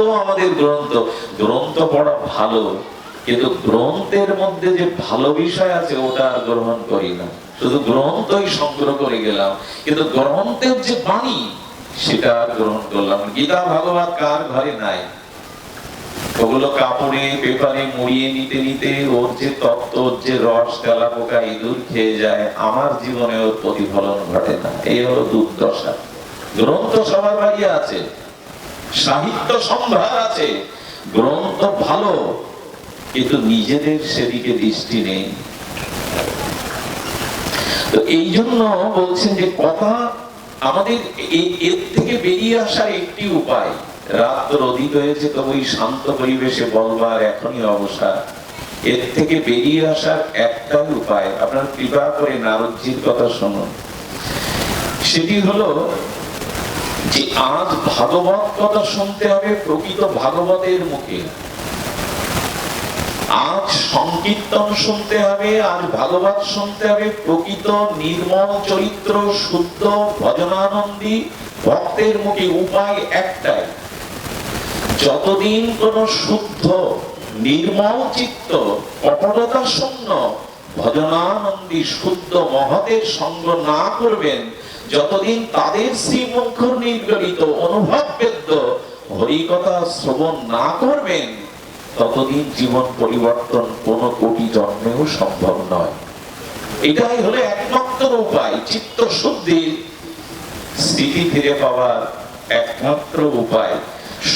আমাদের গ্রন্থ গ্রন্থ পড়া ভালো, কিন্তু গ্রন্থের মধ্যে যে ভালো বিষয় আছে, ওটা আর গ্রহণ করি না। শুধু গ্রন্থই সংগ্রহ করে গেলাম, কিন্তু গ্রন্থের যে বাণী, সেটা আর গ্রহণ করলাম গীতা, ভাগবত কার ঘরে নাই? ওগুলো কাপড়ে, পেপারে মুড়িয়ে নিতে নিতে ওর যে তত্ত্ব ওর যে রস তেলা পোকা, ইঁদুর খেয়ে যায়, আমার জীবনে ওর প্রতিফলন ঘটে না। এই হলো দুর্দশা। গ্রন্থ সবার বাড়ি আছে। সাহিত্য সম্ভার আছে, গ্রন্থ ভালো, কিন্তু নিজেদের সেদিকে দৃষ্টি নেই। এই জন্য বলছেন যে কথা আমাদের এর থেকে বেরিয়ে আসার একটি উপায় রাত অধিক হয়েছে, তবু এই শান্ত পরিবেশে বলবার এখনই অবস্থা এর থেকে বেরিয়ে আসার একটাই উপায়, আপনার কৃপা করে নারদজির কথা শুনুন। সেটি হলো যে আজ ভাগবত কথা শুনতে হবে, প্রকৃত ভাগবতের মুখে। আজ সংকীর্তন শুনতে হবে, আজ ভাগবত শুনতে হবে, প্রকৃত নির্মল চরিত্র, শুদ্ধ ভজনানন্দী ভক্তের মুখে উপায় একটাই। যতদিন কোন শুদ্ধ, নির্মল চিত্ত কপটতা শূন্য, ভজনানন্দী শুদ্ধ মহতের সঙ্গ না করবেন যতদিন তাদের শ্রীমুখ নির্গলিত অনুভব বেদ্য হরিকথা শ্রবণ না করবেন, ততদিন জীবন পরিবর্তন কোন কোটি জন্মেও সম্ভব নয়। এটাই হলো একমাত্র উপায় চিত্ত শুদ্ধির স্থিতি ফিরে পাওয়ার একমাত্র উপায়,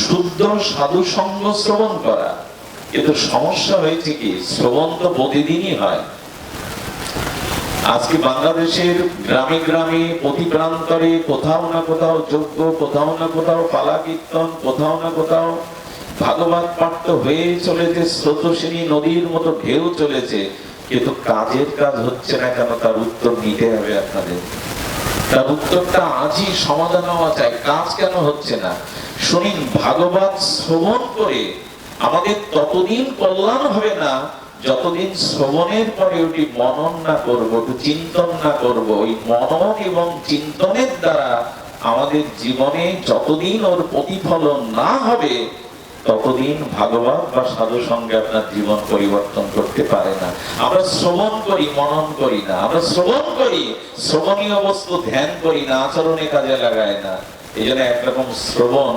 শুদ্ধ সাধু সঙ্গ শ্রবণ করা। কিন্তু সমস্যা হয়েছে কি? শ্রবণ তো প্রতিদিনই হয়। আজকে বাংলাদেশের গ্রামে গ্রামে প্রতি প্রান্তরে কোথাও না কোথাও যোগ্য, কোথাও না কোথাও পালা কীর্তন কোথাও না কোথাও ভাগবত পাঠ তো হয়ে চলেছে, স্রোতস্বিনী নদীর মতো ঢেউ চলেছে। কিন্তু কাজের কাজ হচ্ছে না কেন? তার উত্তর নিতে হবে আপনাদের। তার উত্তরটা আজই সমাধান হওয়া চাই, কাজ কেন হচ্ছে না? শুনিন, ভাগবত শ্রবণ করে আমাদের ততদিন কল্যাণ হবে না যতদিন শ্রবণের পরে ওটি মনন না করব চিন্তন না করব, ওই মনন এবং চিন্তনের দ্বারা আমাদের জীবনে যতদিন ওর প্রতিফলন না হবে, ততদিন ভাগবত বা সাধু সঙ্গে আপনার জীবন পরিবর্তন করতে পারে না। আমরা শ্রবণ করি, মনন করি না। আমরা শ্রবণ করি, শ্রবণীয় বস্তু ধ্যান করি না, আচরণে কাজে লাগায় না। এই জন্য একরকম শ্রবণ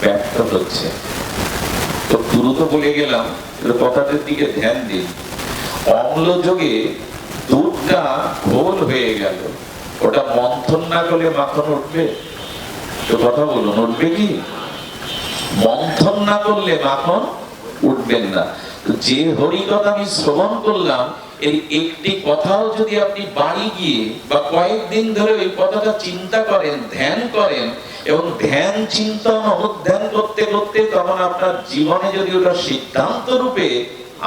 ব্যর্থ হচ্ছে। দ্রুত বলে গেলাম কথাটার দিকে ধ্যান দিন অম্ল যোগে দুধটা ঘোল হয়ে গেল। ওটা মন্থন না করলে মাখন উঠবে? তো কথা বলুন, উঠবে কি? মন্থন না করলে মাখন উঠবেন না। যে হরি কথা আমি শ্রবণ করলাম এই একটি কথাও যদি আপনি বাড়ি গিয়ে বা কয়েকদিন ধরে ওই কথাটা চিন্তা করেন, ধ্যান করেন এবং ধ্যান, চিন্তন, অনুধ্যান করতে করতে তখন আপনার জীবনে যদি ওটা সিদ্ধান্ত রূপে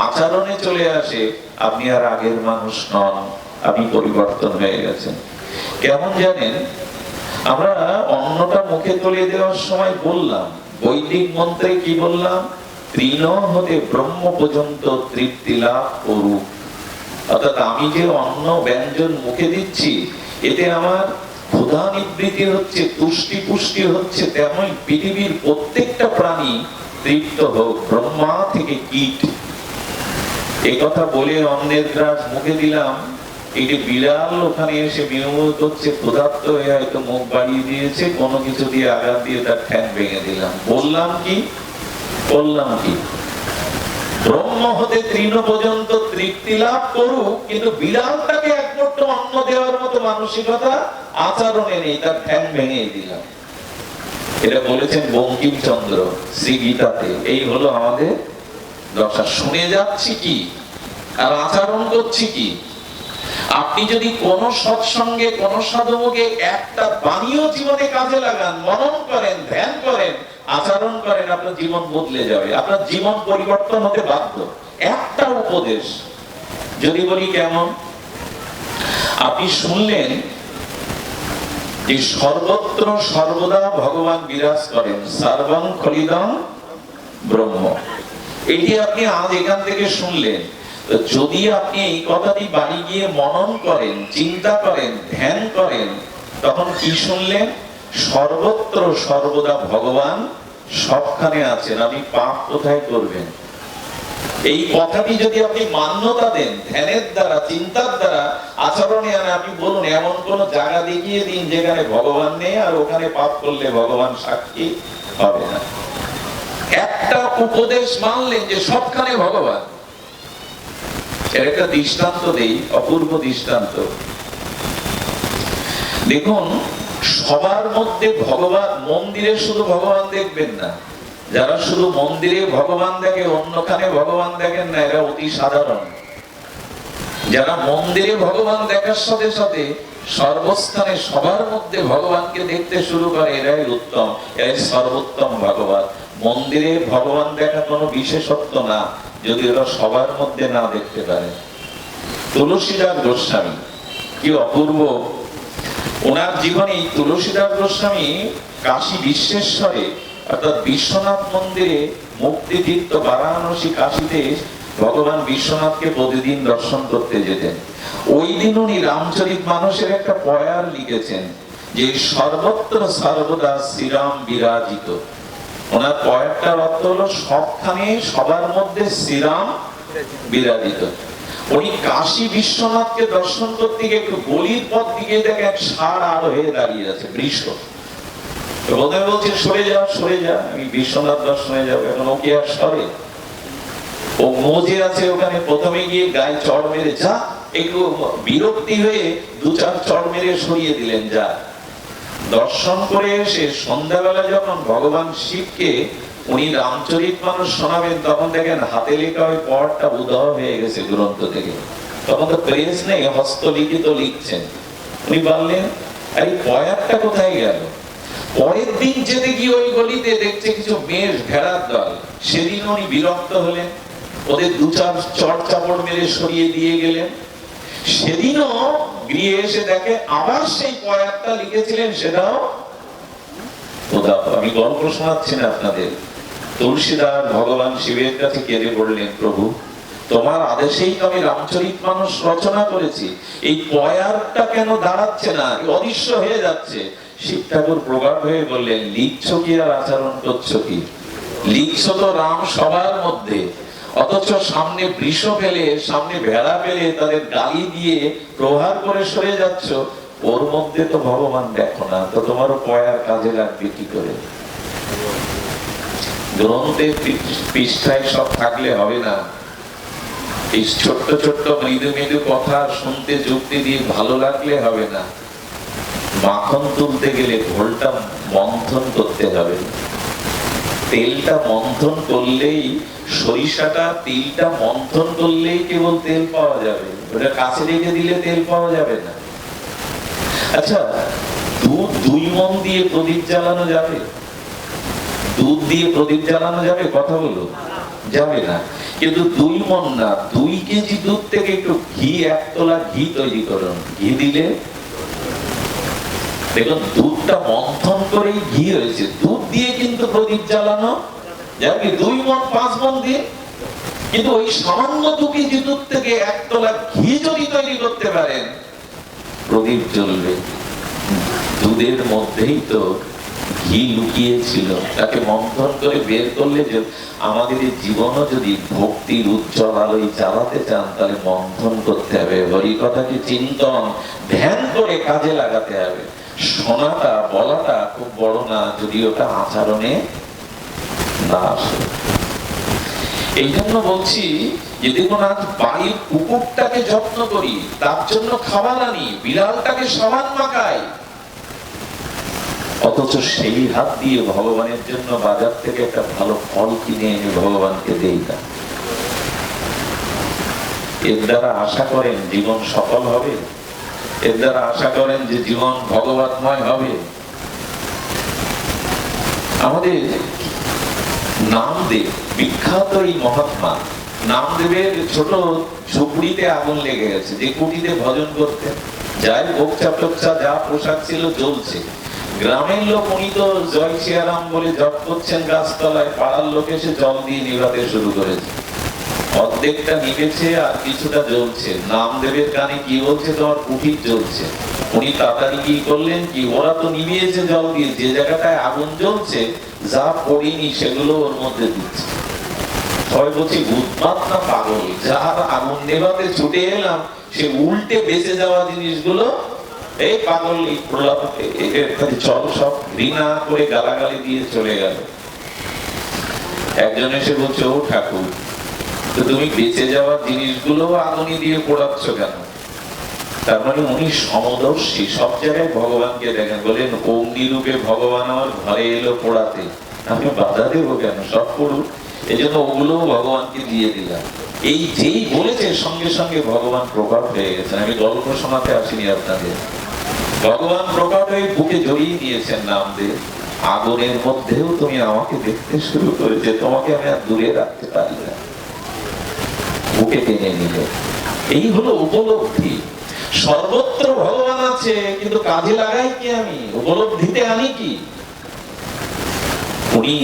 আচরণে চলে আসে, আপনি আর আগের মানুষ নন, আপনি পরিবর্তন হয়ে গেছেন। কেমন জানেন? আমরা অন্নটা মুখে তুলে দেওয়ার সময় বললাম, বৈদিক মন্ত্রে কি বললাম? তৃণ হতে ব্রহ্ম পর্যন্ত তৃপ্তি লাভ করুক। অর্থাৎ আমি যে অন্ন ব্যঞ্জন মুখে দিচ্ছি, এতে আমার ক্ষুধা নিবৃত্তি হচ্ছে, তুষ্টি পুষ্টি হচ্ছে, তেমন পৃথিবীর প্রত্যেকটা প্রাণী তৃপ্ত হোক, ব্রহ্মা থেকে কীট। এই কথা বলে গ্রাস মুখে দিলাম। এই যে বিড়াল ওখানে এসে বিনোদ করছে, ক্ষুধার্ত হয়ে হয়তো মুখ বাড়িয়ে দিয়েছে, কোনো কিছু দিয়ে আঘাত দিয়ে তার ঠ্যাং ভেঙে দিলাম। বললাম কি? বললাম কি? ব্রহ্ম হতে তৃণ পর্যন্ত তৃপ্তি লাভ করুক, কিন্তু বিড়ালটাকে একমাত্র অন্ন দেওয়ার মতো মানসিকতা আচরণে নেই, তার ঠ্যাং ভেঙে দিলাম। এটা বলেছেন বঙ্কিমচন্দ্র শ্রী গীতাতে এই হলো আমাদের দশা। শুনে যাচ্ছি কি? আর আচরণ করছি কি? আপনি যদি কোন সৎসঙ্গে, কোন সাধুমুখে একটা বাণীও জীবনে কাজে লাগান, মনন করেন, ধ্যান করেন আচরণ করেন, আপনার জীবন বদলে যাবে। আপনার জীবন পরিবর্তন হতে বাধ্য। একটা উপদেশ, যদি বলি কেমন? আপনি শুনলেন যে সর্বত্র সর্বদা ভগবান বিরাজ করেন, সর্বং খলিদম ব্রহ্ম। এটি আপনি আজ এখান থেকে শুনলেন। যদি আপনি এই কথাটি বাড়ি গিয়ে মনন করেন, চিন্তা করেন, ধ্যান করেন, তখন কি শুনলেন? সর্বত্র সর্বদা ভগবান, সবখানে আছেন। আপনি পাপ কোথায় করবেন? এই কথাটি যদি আপনি মান্যতা দেন, ধ্যানের দ্বারা, চিন্তার দ্বারা, আচরণে আনে, আপনি বলুন, এমন কোন জায়গা দেখিয়ে দিন যেখানে ভগবান নেই আর ওখানে পাপ করলে ভগবান সাক্ষী হবে না। একটা উপদেশ মানলেন যে সবখানে ভগবান। এর একটা দৃষ্টান্ত দেই, অপূর্ব দৃষ্টান্ত। দেখুন সবার মধ্যে ভগবান মন্দিরে শুধু ভগবান দেখবেন না। যারা শুধু মন্দিরে ভগবান দেখে, অন্যখানে ভগবান দেখেন না, এরা অতি সাধারণ। যারা মন্দিরে ভগবান দেখার সাথে সাথে সর্বস্থানে সবার মধ্যে ভগবানকে দেখতে শুরু করে, এরাই উত্তম, এরাই সর্বোত্তম ভগবান। মন্দিরে ভগবান দেখা কোনো বিশেষত্ব না, যদি ওরা সবার মধ্যে না দেখতে পারে। তুলসীদাস গোস্বামী, কি অপূর্ব ওনার জীবনে তুলসীদাস গোস্বামী কাশী বিশ্বেশ্বরে, অর্থাৎ বিশ্বনাথ মন্দিরে মুক্তিতীর্থ বারাণসী কাশীতে ভগবান বিশ্বনাথকে প্রতিদিন দর্শন করতে যেতেন। ওই দিন উনি রামচরিত মানুষের একটা পয়ার লিখেছেন যে, সর্বত্র সর্বদা শ্রীরাম বিরাজিত। ওনার পয়ারটার অর্থ হলো সবখানে সবার মধ্যে শ্রীরাম বিরাজিত। উনি কাশী বিশ্বনাথকে দর্শন করতে গিয়ে একটু গলির পথ দিকে দেখে এক সার আর হয়ে দাঁড়িয়ে আছে বৃষ বোধহয় বলছে, সরে যা সরে যা, আমি বিশ্বনাথ দর্শনে যাব। এখন ও কি আর সরে? ও মজে আছে ওখানে, প্রথমে গিয়ে গায়ে চড় মেরে, যা, একটু বিরক্তি হয়ে দু চার চড় মেরে সরিয়ে দিলেন, যা। দর্শন করে এসে সন্ধ্যাবেলা যখন ভগবান শিবকে উনি রামচরিত মানুষ শোনাবেন, তখন দেখেন হাতে লেখা ওই পড়টা উদহ হয়ে গেছে গ্রন্থ থেকে। তখন তো প্রেস নেই, হস্তলিখিত লিখছেন। উনি বললেন এই পয়ারটা কোথায় গেল? পরের দিন যেতে গিয়ে ওই গলিতে দেখছে কিছু মেষ ভেড়ার দল, সেদিন উনি বিরক্ত হলেন। ওদের দু চার চট চাপড় মেরে সরিয়ে দিয়ে গেলেন। সেদিনও গৃহে এসে দেখে আবার সেই পয়ারটা লিখেছিলেন, সেটাও। আমি গল্প শোনাচ্ছি না আপনাদের। তুলসীদার ভগবান শিবের কাছে কেঁদে পড়লেন প্রভু, তোমার আদেশেই আমি রামচরিত মানুষ রচনা করেছি। এই পয়ারটা কেন দাঁড়াচ্ছে না? অদৃশ্য হয়ে যাচ্ছে। শিব ঠাকুর প্রকাট হয়ে বললেন, লিখছ কি আর আচরণ করছ কি? লিখছ তো রাম সবার মধ্যে। অথচ সামনে বৃষ পেলে সামনে ভেড়া পেলে তাদের গালি দিয়ে প্রহার করে সরে যাচ্ছ। ওর মধ্যে তো ভগবান দেখো না, তো তোমারও পয়ার কাজে লাগবে কি করে? গ্রন্থে পৃষ্ঠায় সব থাকলে হবে না। এই ছোট্ট ছোট্ট মৃদু মৃদু কথা শুনতে, যুক্তি দিয়ে ভালো লাগলে হবে না। মাখন তুলতে গেলে ঘোলটা মন্থন করতে হবে। তেলটা মন্থন করলেই, সরিষাটা, তিলটা মন্থন করলেই কেবল তেল পাওয়া যাবে। ওটা কাছে রেখে দিলে তেল পাওয়া যাবে না। আচ্ছা দুধ দুই মন দিয়ে প্রদীপ জ্বালানো যাবে? দুধ দিয়ে প্রদীপ জ্বালানো যাবে? কথা বলো যাবে না। কিন্তু দুই মন না দুই কেজি দুধ থেকে একটু ঘি এক তোলা ঘি তৈরি করুন। ঘি দিলে? দেখুন, দুধটা মন্থন করেই ঘি হয়েছে। দুধ দিয়ে কিন্তু প্রদীপ জ্বালানো যাবে। দুই মন, পাঁচ মন দিয়ে? কিন্তু ওই সামান্য দু কেজি দুধ থেকে এক তোলা ঘি যদি তৈরি করতে পারেন, প্রদীপ জ্বলবে। দুধের মধ্যেই তো ঘি লুকিয়েছিল, তাকে মন্থন করে বের করলে যে আমাদের এই জীবনও যদি ভক্তির উজ্জ্বল আলোয় চালাতে চান, তাহলে মন্থন করতে হবে। হরি কথাকে চিন্তন? ধ্যান করে কাজে লাগাতে হবে। শোনাটা, বলাটা খুব বড় না যদি ওটা আচরণে না আসে এই জন্য বলছি, যে দেখুন আজ বাড়ির কুকুরটাকে যত্ন করি, তার জন্য খাবার আনি, বিড়ালটাকে সাবান মাখাই। অথচ সেই হাত দিয়ে ভগবানের জন্য বাজার থেকে একটা ভালো ফল কিনে এনে ভগবানকে দেই না। এর দ্বারা আশা করেন জীবন সফল হবে। এর দ্বারা আশা করেন যে জীবন ভগবতময় হবে। আমাদের নামদেব, বিখ্যাত এই মহাত্মা, নামদেবের ছোট ঝুপড়িতে আগুন লেগে গেছে। যে কুটিতে ভজন করতেন। যাই বোকচা টোকচা যা পোশাক ছিল জ্বলছে। গ্রামের লোক উনি তো জয় সিয়ারাম বলে জপ করছেন গাছতলায়, পাড়ার লোক এসে জল দিয়ে নিভাতে শুরু করেছে। অর্ধেকটা নিবেছে আর কিছুটা জ্বলছে। নামদেবের গানে কি বলছে তোমার কুঠির জ্বলছে। উনি তাড়াতাড়ি কি করলেন কি, ওরা তো নিভিয়েছে জল দিয়ে, যে জায়গাটায় আগুন জ্বলছে, যা পড়িনি সেগুলো ওর মধ্যে দিচ্ছে। সবাই বলছি, উৎপাত না পাগল? যার আগুন নেভাতে ছুটে এলাম, সে উল্টে বেঁচে যাওয়া জিনিসগুলো এই পাগল চল সব ঘৃণা করে গালাগালি দিয়ে চলে গেল। একজন এসে বলছে, ও ঠাকুর তুমি বেঁচে যাওয়া জিনিসগুলো আগুনি দিয়ে পোড়াচ্ছ কেন? তার মানে উনি সমদর্শী, সব জায়গায় ভগবানকে দেখেন। বলেন অগ্নি রূপে ভগবান আমার ঘরে এলো পোড়াতে। আমি বাধা দেবো কেন? সব পড়ুক। এই জন্য ওগুলো ভগবানকে দিয়ে দিলাম। এই যেই বলেছে সঙ্গে সঙ্গে ভগবান প্রকট হয়ে গেছেন। আমি গল্প শোনাতে আসিনি আপনাদের। ভগবান প্রকট হয়ে বুকে জড়িয়ে দিয়েছেন নাম দিয়ে আগুনের মধ্যেও তুমি আমাকে দেখতে শুরু করেছে। তোমাকে আমি আর দূরে রাখতে পারি না। বুকে টেনে নিল। এই হলো উপলব্ধি। সর্বত্র ভগবান আছে, কিন্তু কাজে লাগাই কি আমি? উপলব্ধিতে আনি কি? উনি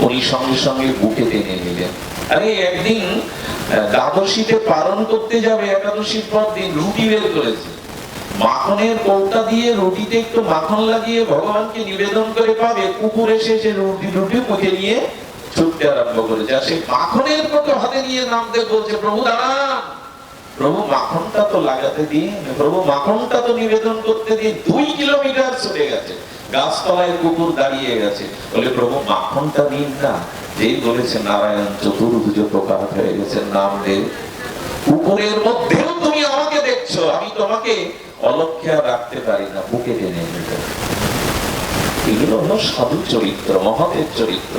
উনি সঙ্গে সঙ্গে বুকে টেনে নিলেন। আরে একদিন দ্বাদশীতে পালন করতে যাবে একাদশীর পর দিন রুটি বের করেছে। মাখনের কৌটা দিয়ে রুটিতে একটু মাখন লাগিয়ে ভগবানকে নিবেদন করে পাবে, কুকুর এসে সে রুটি রুটি মুখে নিয়ে ছুটতে আরম্ভ করেছে। আর সেই মাখনের কৌটো হাতে নিয়ে নামতে বলছে, প্রভু দাঁড়ান, প্রভু মাখনটা তো লাগাতে দিন, প্রভু মাখনটা তো নিবেদন করতে দিন, দুই কিলোমিটার ছুটে গেছে। গাছতলায় কুকুর দাঁড়িয়ে গেছে। বলে, প্রভু, মাখনটা দিন না যেই বলেছে নারায়ণ চতুর্ভুজ প্রকার হয়ে গেছে, নাম দেব কুকুরের মধ্যেও তুমি আমাকে দেখছ, আমি তোমাকে অলক্ষে রাখতে পারি না, বুকে টেনে নিতে। এগুলো হলো সাধু চরিত্র, মহাদেব চরিত্র।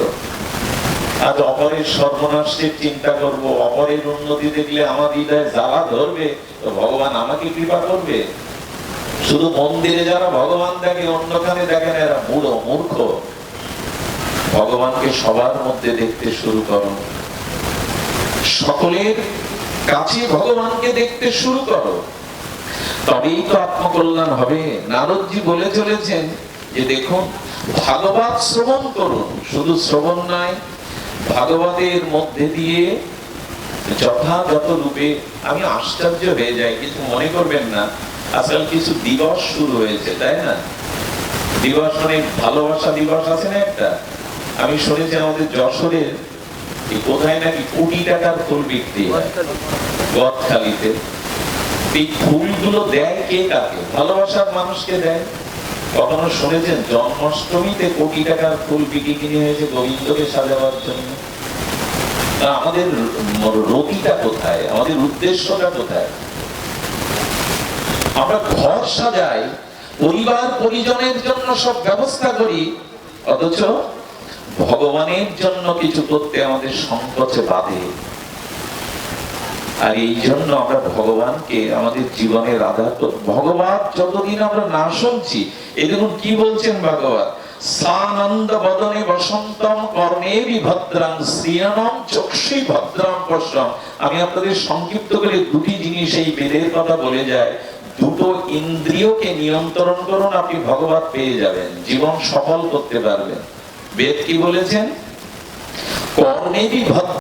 আজ অপরের সর্বনাশের চিন্তা করব, অপরের উন্নতি দেখলে আমার হৃদয়ে জ্বালা ধরবে, তো ভগবান আমাকে কৃপা করবে। শুধু মন্দিরে যারা ভগবান দেখে, অন্যখানে দেখেন এরা মূঢ়, মূর্খ। ভগবানকে সবার মধ্যে দেখতে শুরু করো। সকলের কাছে ভগবানকে দেখতে শুরু করো। তবেই তো আত্মকল্যাণ হবে। নারদজি বলে চলেছেন যে, দেখুন, ভাগবত শ্রবণ করুন। শুধু শ্রবণ নয়, ভাগবতের মধ্যে দিয়ে যথাযথ রূপে, আমি আশ্চর্য হয়ে যাই, কিছু মনে করবেন না। আজকাল কিছু দিবস শুরু হয়েছে, তাই না? দিবস মানে ভালোবাসা দিবস আছে না একটা? আমি শুনেছি আমাদের যশোরের কোথায় নাকি কোটি টাকার ফুল বিক্রি হয়। গদখালিতে। এই ফুলগুলো দেয় কে কাকে? ভালোবাসার মানুষকে দেয়। কখনো শুনেছেন, জন্মাষ্টমীতে কোটি টাকার ফুল বিক্রি কিনে হয়েছে গোবিন্দকে সাজাবার জন্য? আমাদের রতিটা কোথায়? আমাদের উদ্দেশ্যটা কোথায়? আমরা ঘর সাজাই, পরিবার পরিজনের জন্য সব ব্যবস্থা করি, অথচ ভগবানের জন্য কিছু করতে আমাদের সংকোচে বাধে। আর এই জন্য আমরা ভগবানকে আমাদের জীবনের আধার কর- ভগবান যতদিন আমরা না শুনছি দেখুন কি বলছেন ভগবান? সানন্দ বদনে বসন্তম কর্ণেবি ভদ্রাং শ্রীয়নম চক্ষুই ভদ্রাং পশ্রম। আমি আপনাদের সংক্ষিপ্ত করে দুটি জিনিস এই বেদের কথা বলে যায় দুটো ইন্দ্রিয়কে নিয়ন্ত্রণ করুন, আপনি ভগবত পেয়ে যাবেন, জীবন সফল করতে পারবেন। বেদ কি বলেছেন? কর্মেরই ভদ্র